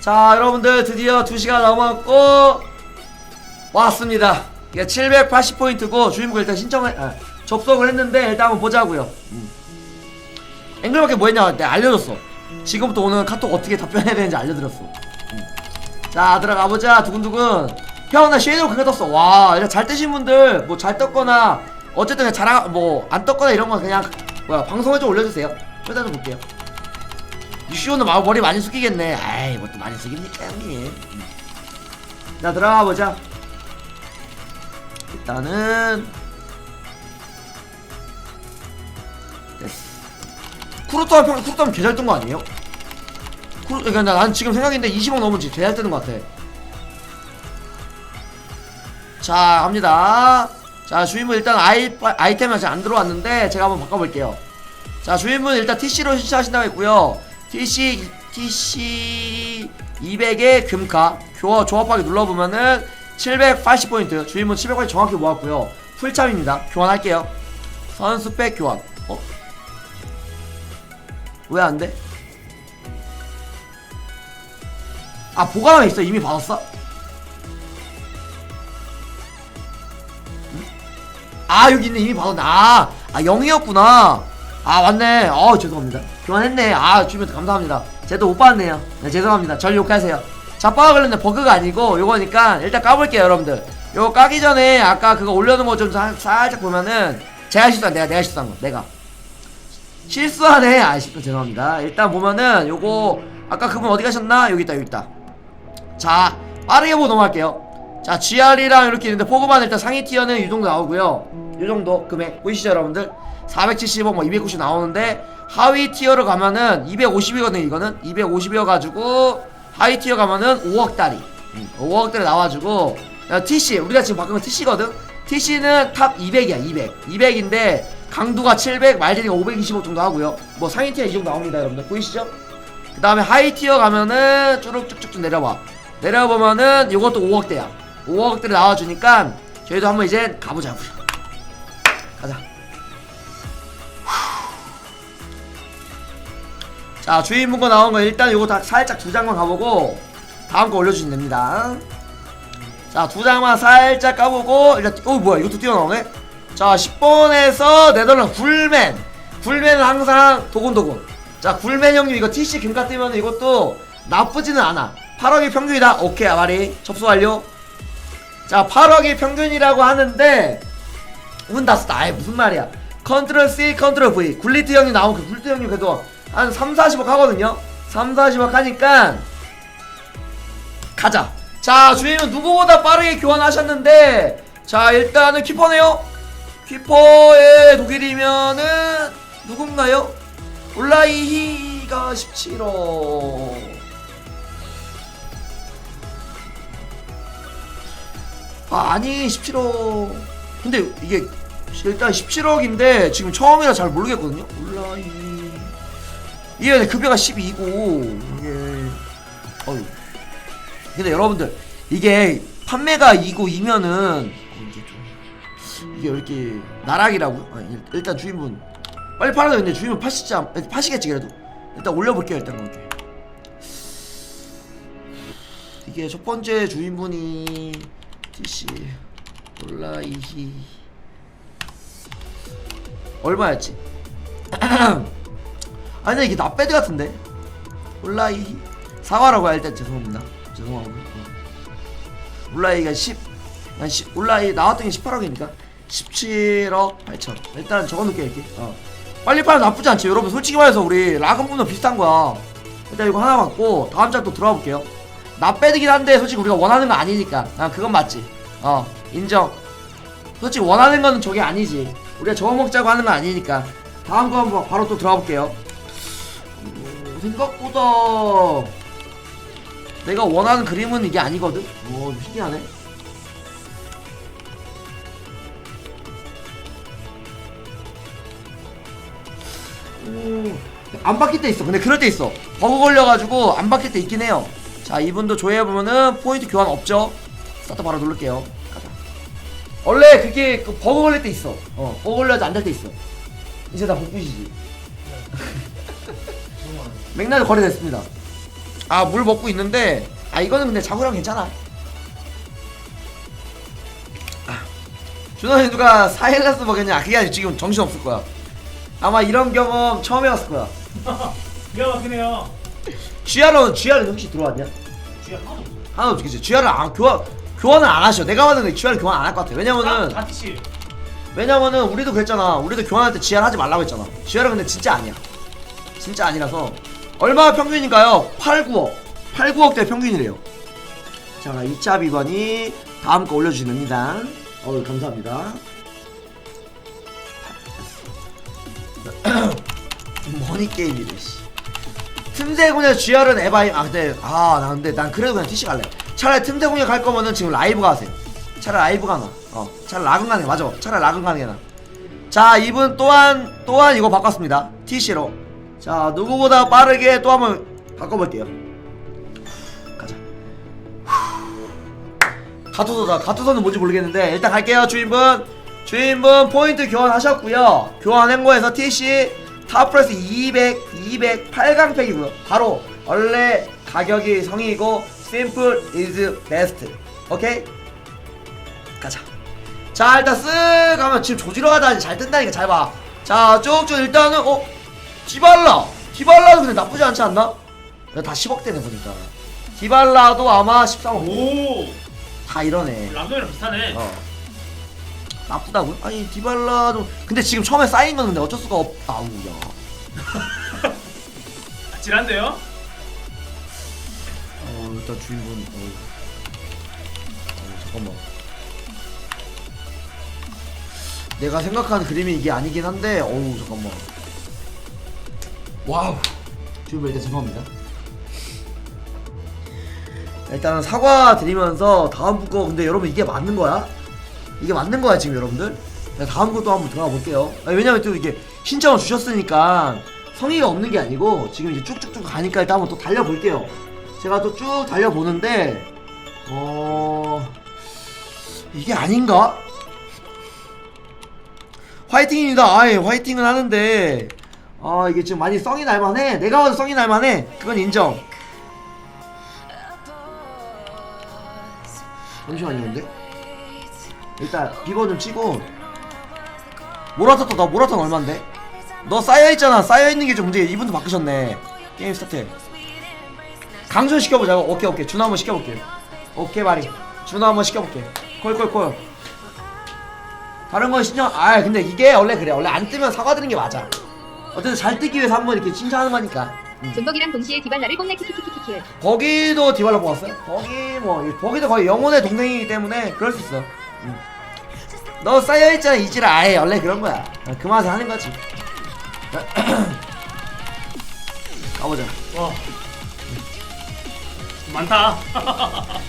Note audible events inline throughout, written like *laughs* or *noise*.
자 여러분들 드디어 2시간 넘었고 왔습니다. 이게 780포인트고 주인공 일단 신청을 아, 접속을 했는데 일단 한번 보자고요. 음. 앵글밖에 뭐 했냐? 내가 알려줬어. 지금부터 오늘 카톡 어떻게 답변해야 되는지 알려드렸어. 음. 자 들어가보자. 두근두근. 형나 쉐이드로 그거 떴어. 와 일단 잘 뜨신 분들 뭐 잘 떴거나 어쨌든 그냥 자랑 뭐안 떴거나 이런 건 그냥 뭐야 방송에 좀 올려주세요. 쇼다 좀 볼게요 유시오는 마- 머리 많이 숙이겠네. 아이 뭐 또 많이 숙입니까 형님. 음. 자 들어가 보자. 일단은. 됐어. 쿠르토한 평 쿠르토는 개잘 뜬 거 아니에요? 쿠르 그러니까 나- 난 지금 생각인데 20억 넘으면 진짜 개잘 뜨는 거 같아. 자 갑니다. 자 주인분 일단 아이, 아이템이 아직 안 들어왔는데 제가 한번 바꿔볼게요. 자 주인분 일단 TC로 신청하신다고 했고요 TC TC 200에 금카. 교어 조합하기 눌러보면은 780포인트. 주인분 700포인트 정확히 모았고요. 풀참입니다. 교환할게요. 선수백 교환. 어? 왜 안돼? 아 보관함에 있어. 이미 받았어? 아 여기 있네. 이미 받았네. 아, 아 0이었구나. 아 맞네. 어 죄송합니다 교환했네. 아 주면 감사합니다. 쟤도 못 받았네요. 네 죄송합니다. 절 욕하세요. 자 빠가글랜드 버그가 아니고 요거니까 일단 까볼게요 여러분들. 요거 까기 전에 아까 그거 올려놓은 거 좀 살짝 보면은 제가 실수한 내가 내가 실수한 거 내가. 실수하네. 아 실수 죄송합니다. 일단 보면은 요거 아까 그분 어디 가셨나? 여기 있다 여기 있다. 자 빠르게 보고 넘어갈게요. 자 GR이랑 이렇게 있는데 포그만 일단 상위 티어는 이 정도 나오고요. 이 정도 금액 보이시죠 여러분들? 470억 뭐290 나오는데 하위 티어로 가면은 250이거든 이거는. 250이어 가지고 하위 티어 가면은 5억짜리 5억짜리 나와주고. 야, TC 우리가 지금 바꾼 건 TC거든? TC는 탑 200이야 200 200인데 강두가 700 말제리가 525 정도 하고요. 뭐 상위 티어 이 정도 나옵니다 여러분들. 보이시죠? 그 다음에 하이 티어 가면은 쭈룩쭉쭉쭉 내려와. 내려보면은 이것도 5억대야. 5억대를 나와주니까 저희도 한번 이제 가보자고요. 가자 자 주인분거 나온 거 일단 요거 다 살짝 두 장만 가보고 다음 거 올려주시면 됩니다. 자 두 장만 살짝 까보고 일단 어 뭐야 이것도 뛰어나오네? 자 10번에서 네덜란드 굴맨. 굴맨은 항상 도곤도곤. 자 굴맨 형님 이거 TC 금가 뜨면 이것도 나쁘지는 않아. 8억이 평균이다. 오케이 아마리. 접수 완료 자 8억이 평균이라고 하는데 운 닫았다. 아이 무슨 말이야. 컨트롤 C 컨트롤 V. 굴리트 형님 나온 그 굴리트 형님 그래도 한 3, 40억 하거든요. 3, 40억 하니까 가자. 자 주인은 누구보다 빠르게 교환하셨는데 자 일단은 키퍼네요. 키퍼의 독일이면은 누군가요? 올라이히가 17억. 아 아니 17억. 근데 이게 일단 17억인데 지금 처음이라 잘 모르겠거든요. 올라이 이게 급여가 12고. 이게. 어휴. 근데 여러분들 이게 판매가 2고 2면은 어, 이게 좀 이게 왜 이렇게 나락이라고? 아, 일- 일단 주인분 빨리 팔아도 근데 주인분 파시지 않, 파시겠지 그래도. 일단 올려볼게요 일단 그렇게. 이게 첫 번째 주인분이 TC 올라이히 얼마였지? *clears throat* 아 근데 이게 나배드 같은데? 올라이히 사과라고 할때 죄송합니다. 죄송하고. 올라이가 10 아니 10 올라이 나왔던 게 18억이니까 17억 8천. 일단 적어놓을게 이렇게. 어. 빨리 팔면 나쁘지 않지. 여러분 솔직히 말해서 우리 라금분도 비슷한 거야. 일단 이거 하나 받고 다음 장 또 들어가 볼게요. 나빼드긴 한데 솔직히 우리가 원하는 거 아니니까. 아 그건 맞지. 어 인정. 솔직히 원하는 거는 저게 아니지. 우리가 저거 먹자고 하는 거 아니니까. 다음 거 한번 바로 또 들어가 볼게요. 음, 생각보다 내가 원하는 그림은 이게 아니거든 오 신기하네 오, 안 바뀔 때 있어. 근데 그럴 때 있어. 버그 걸려가지고 안 바뀔 때 있긴 해요. 자, 이분도 조회해보면은 포인트 교환 없죠? 스타트 바로 누를게요. 가자. 원래 그게 그 버그 걸릴 때 있어. 어, 버그 걸려서 안될 때 있어. 이제 다 복붙이지. 맥락이 거래됐습니다. 아 물 먹고 있는데? 아 이거는 근데 자구랑 괜찮아. 아, 준원이 누가 사일러스 먹였냐 그게 아니라 지금 정신 없을 거야. 아마 이런 경험 처음 해봤을 거야. 기가 막히네요. GR은 GR은 혹시 들어왔냐? 쥐가 하나도 없어. 하나 없지. GR을 안 교환 교환을 안 하셔. 내가 봤는데 GR 교환 안 할 것 같아. 왜냐면은 다 티시. 왜냐면은 우리도 그랬잖아. 우리도 교환할 때 GR 하지 말라고 했잖아. GR은 근데 진짜 아니야. 진짜 아니라서 얼마가 평균인가요? 8, 9억. 8, 9억대 평균이래요. 자 2차 비번이 다음 거 올려주시면 됩니다. 어우 감사합니다. *clears throat* 머니 게임이래 씨. 틈새 공략 GR은 에바임 아 근데 아나 근데 난 그래도 그냥 TC 갈래. 차라리 틈새 공략 갈 거면은 지금 라이브 가세요. 차라리 라이브가 나 어 차라리 라근 가는 게 맞아. 차라리 라근 가는 게 나아 자 이분 또한 또한 이거 바꿨습니다. TC로 자 누구보다 빠르게 또 한번 바꿔볼게요. 가자. 가투소다. 가투소는 뭔지 모르겠는데 일단 갈게요 주인분. 주인분 포인트 교환하셨고요. 교환 행보에서 TC 탑프레스 200 200 8강팩이고요. 바로 원래 가격이 성이고 심플 is best. 오케이? 가자. 자 일단 쓱 하면 지금 조지러 가다니 잘 뜬다니까 잘봐자 쭉쭉 일단은 어 디발라 디발라도 근데 나쁘지 않지 않나? 야, 다 10억대네 보니까 디발라도 아마 13억 오. 다 이러네 람동이랑 비슷하네. 어 나쁘다고요? 아니 디발라도 근데 지금 처음에 쌓인 건 근데 어쩔 수가 없 아우 야 *laughs* 아, 질한데요? 어 일단 주인분 어, 어 잠깐만 내가 생각하는 그림이 이게 아니긴 한데 어우 잠깐만 와우 주인분 일단 죄송합니다 일단은 사과 드리면서 다음 거 근데 여러분 이게 맞는 거야? 이게 맞는 거야 지금 여러분들? 네, 다음 것도 한번 들어가 볼게요 아니, 왜냐면 또 이게 신청을 주셨으니까 성의가 없는 게 아니고 지금 이제 쭉쭉쭉 가니까 일단 한번 또 달려볼게요 제가 또 쭉 달려보는데 어... 이게 아닌가? 화이팅입니다 아예 화이팅은 하는데 아 이게 지금 많이 썽이 날만해. 내가 봐도 썽이 날만해. 그건 인정. 잠시만요 근데. 일단 비거 좀 치고. 모라타또 나 모라타는 얼만데? 너 쌓여있잖아. 쌓여있는 게 좀 문제. 이분도 바꾸셨네. 게임 스타트. 강전 시켜보자고. 오케이 오케이. 준호 한번 시켜볼게. 오케이 마리. 준호 한번 시켜볼게. 콜콜콜. 다른 건 신경 아 근데 이게 원래 그래. 원래 안 뜨면 사과드는 게 맞아 어쨌든 잘 뜨기 위해서 한 번 이렇게 칭찬하는 거니까 음. 존버기랑 동시에 디발라를 뽐내 키키키키키키 거기도 디발라 뽑았어요? 거기 뭐 거기도 거의 영혼의 동생이기 때문에 그럴 수 있어. 응. 너 쌓여 있잖아 이지라 아예 원래 그런 거야. 어, 그 맛에 하는 거지. 가보자. 와. 좀 많다.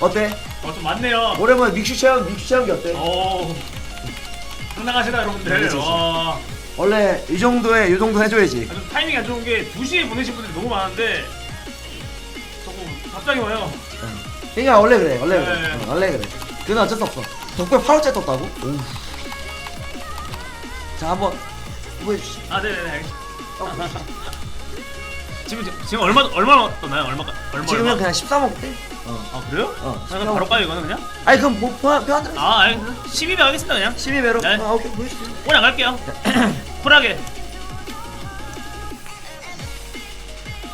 어때? 어, 좀 많네요. 오랜만에 믹슈 체험 믹슈 체험기 어때? 오. 상당하시다 여러분들. 와. 원래 이 정도에 이 정도 해줘야지. 아주 타이밍이 안 좋은 게 2시에 보내신 분들이 너무 많은데 조금 갑자기 와요. 그러니까 원래 그래 원래 그래 네. 어, 원래 그래. 그건 어쩔 수 없어. 덕분에 8월째 떴다고? 오우. 자 한번 해보여주시. 아, 네네네. 알겠습니다. *laughs* 지금 지금 얼마 얼마 떴나요? 얼마 얼마? 지금은 얼마? 그냥 13억 대? 아 그래요? 어, 아, 그럼 바로 까요 이거는 그냥? 아니 그럼 뭐 교환 교환 아, 아니 12배 하겠습니다 그냥. 12배로? 네. 아 오케이 보여주세요. 오늘 안 갈게요. *clears throat* 쿨하게.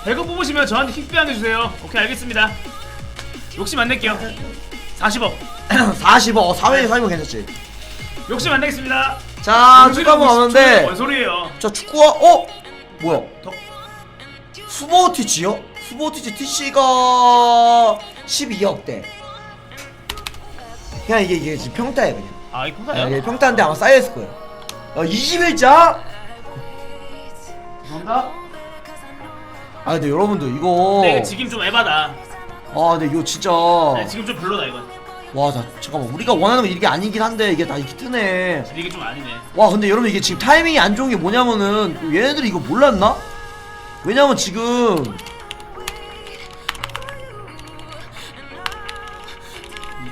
배급 뽑으시면 저한테 킥배안 해주세요. 오케이 알겠습니다. 욕심 안 낼게요. 40억. 40억 4회 4회면 괜찮지 욕심 안 내겠습니다. 자 축구 한번 왔는데 뭔 소리예요? 저 축구가 어? 뭐야 더, 스포티지요? 스포티지 TC가 12억대 그냥 이게 이게 지금 평타야 그냥 아 이거 아? 평타인데 아마 쌓여있을 거예요 어 21자? 감사합니다 아 근데 여러분들 이거 네, 지금 좀 에바다. 아 근데 이거 진짜 네, 지금 좀 별로다 이건. 와 나 잠깐만 우리가 원하는 건 이게 아니긴 한데 이게 다 이렇게 뜨네 이게 좀 아니네. 와 근데 여러분 이게 지금 타이밍이 안 좋은 게 뭐냐면은 얘네들이 이거 몰랐나? 왜냐면 지금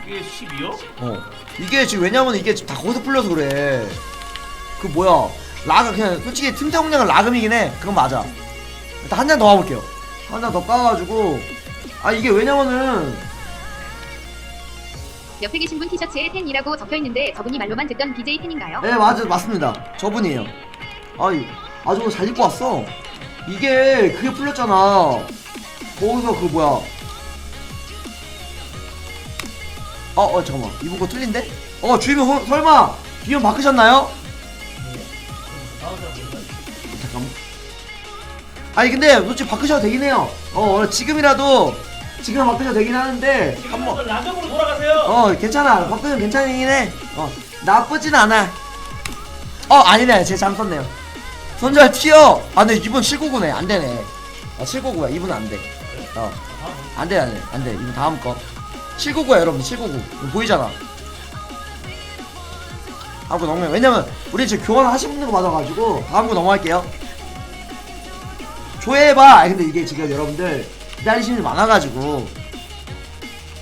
이게 12억? 어 이게 지금 왜냐면 이게 지금 다 거기서 풀려서 그래 그 뭐야 라금 그냥 솔직히 틈새 공략은 라금이긴 해. 그건 맞아. 일단 한 장 더 가볼게요. 한 장 더 까가지고. 아 이게 왜냐면은 옆에 계신 분 티셔츠에 텐이라고 적혀 있는데 저분이 말로만 듣던 BJ 텐인가요? 네 맞아 맞습니다. 저분이에요. 아이 아주 잘 입고 왔어. 이게 그게 풀렸잖아. 거기서 그 뭐야. 어, 어 잠깐만. 이분 거 틀린데? 어 호- 설마 비용 바꾸셨나요? 잠깐만. 아니 근데 솔직히 바꾸셔도 되긴 해요. 어 지금이라도 지금 바꾸셔도 되긴 하는데 한번 란dom으로 돌아가세요. 어 괜찮아. 바꾸면 괜찮긴 해 어 나쁘진 않아. 어 아니네. 제 잘못 썼네요. 손절 튀어. 아 근데 이분 799네. 안 되네. 아 799야. 이분 안 돼. 어 안 돼 안돼. 안돼. 이분 다음 거. 799야 여러분. 799 이거 보이잖아 다음 거 넘어요. 왜냐면 우리 지금 교환 하시는 거 맞아가지고 다음 거 넘어갈게요. 조회해봐. 아니, 근데 이게 지금 여러분들 기다리시는 분 많아가지고.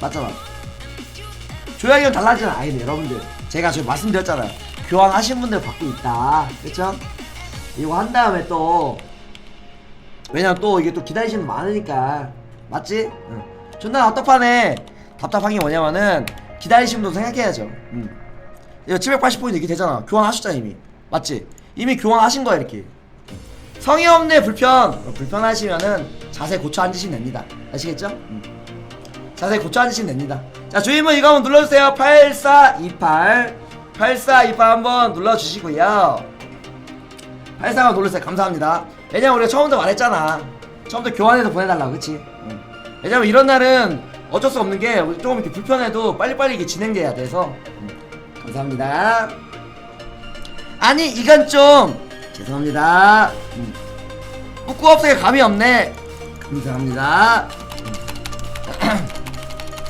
맞잖아. 조약이랑 달라지는 아니네 여러분들. 제가 지금 말씀드렸잖아요. 교환하신 분들 받고 있다. 그쵸? 이거 한 다음에 또 왜냐면 또 이게 또 기다리시는 분 많으니까. 맞지? 응. 존나 답답하네. 답답한 게 뭐냐면은 기다리시는 분 생각해야죠. 응. 이거 780포인트 이렇게 되잖아 교환하셨잖아 이미 맞지? 이미 교환하신 거야 이렇게 성의 없네 불편 어, 불편하시면은 자세 고쳐 앉으시면 됩니다 아시겠죠? 응. 자세히 고쳐 앉으시면 됩니다. 자, 주임은 이거 한번 눌러주세요. 8428. 8428 한번 눌러주시고요. 84가 눌러주세요. 감사합니다. 왜냐면 우리가 처음부터 말했잖아. 처음부터 교환해서 보내달라고, 그치? 응. 왜냐면 이런 날은 어쩔 수 없는 게 조금 이렇게 불편해도 빨리빨리 이게 진행돼야 돼서. 응. 감사합니다. 아니, 이건 좀. 죄송합니다. 응. 꾸꾸업색에 감이 없네. 감사합니다.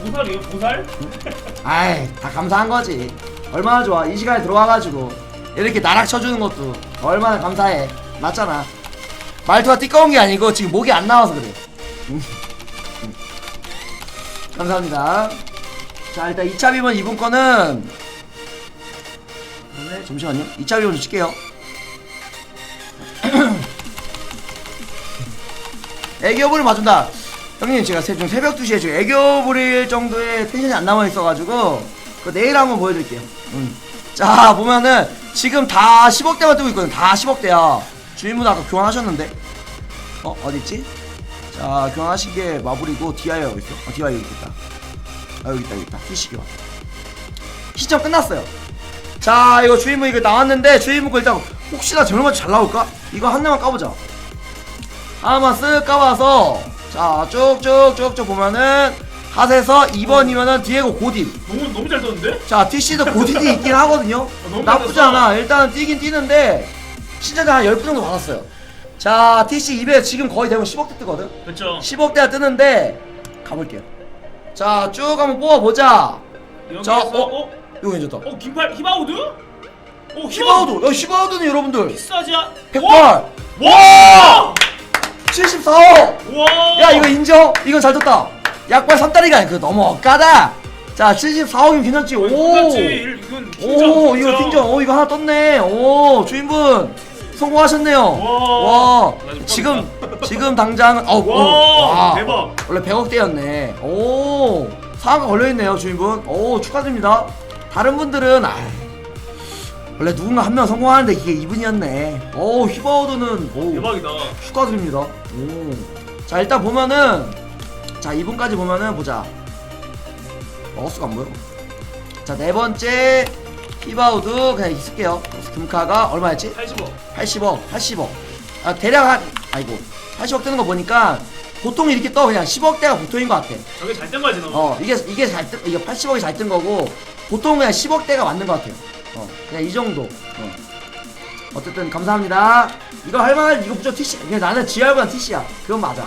보살이에요 보살? 아이 다 감사한 거지 얼마나 좋아 이 시간에 들어와가지고 이렇게 나락 쳐주는 것도 얼마나 감사해 맞잖아 말투가 띠꺼운 게 아니고 지금 목이 안 나와서 그래 음. 음. 감사합니다 자 일단 2차 비번 이분 거는 네, 잠시만요. 2차 비번 좀 칠게요. *clears throat* 애교불을 봐준다. 형님 제가 새- 지금 새벽 2시에 지금 애교 부릴 정도의 텐션이 안 남아 있어가지고 그 내일 한번 보여드릴게요. 음. 자 보면은 지금 다 10억대만 뜨고 있거든 다 10억대야. 주인분 아까 교환하셨는데. 어 어딨지? 자 교환하신 게 마블이고 DI가 여기 있어. 어 DI 여기 있다. 아 여기 있다 여기 있다. PC 교환. 시점 끝났어요 자 이거 주인분 이거 나왔는데 주인분 거 일단 혹시나 저렴한 잘 나올까? 이거 한 대만 까보자 하나만 쓱 까봐서 자 쭉쭉쭉쭉 보면은 핫에서 2번이면은 디에고 고딘 너무 너무 잘 떴는데? 자 TC도 고딘이 있긴 하거든요 너무 나쁘지. 않아 일단 뛰긴 뛰는데 신자가 한 10분 정도 받았어요 자 TC 200 지금 거의 되면 10억대 뜨거든 그렇죠. 10억대가 뜨는데 가볼게요 자 쭉 한번 뽑아보자 자, 여기서 어? 어? 이거 괜찮다. 어 김팔 히바우드? 오 히바우드 야 히바우드는 여러분들. 비싸지 않? 108 와! 74억 와! 야 이거 인정? 이거 잘 떴다. 약발 삼다리가 아니고 너무 억까다. 자 74억이면 괜찮지? 오. 괜찮지. 이건 킹정. 오 이거 팀정 오 이거 하나 떴네. 오 주인분. 성공하셨네요. 와. 와. 나 지금 지금 지금 당장 어, 와, 오, 와. 대박. 원래 100억대였네. 오. 상한가 걸려있네요 주인분. 오 축하드립니다 다른 분들은 아 원래 누군가 한 명 성공하는데 이게 이분이었네 오 히바우드는 오 대박이다. 축하드립니다. 오. 자 일단 보면은 자 이분까지 보면은 보자. 마우스가 안 보여. 자네 번째 히바우드 그냥 있을게요. 금카가 얼마였지? 85. 80억, 80억. 아 대략 한 아이고 80억 뜨는 거 보니까 보통 이렇게 떠 그냥 10억대가 보통인 것 같아. 저게 잘뜬 거지 너. 어 이게 이게 잘 뜨, 이게 80억이 잘 뜬 거고 보통 그냥 10억대가 맞는 것 같아요. 어 그냥 이 정도. 어. 어쨌든 감사합니다. 이거 할만한 이거 무조건 TC. 그냥 나는 GR보단 TC야. 그건 맞아.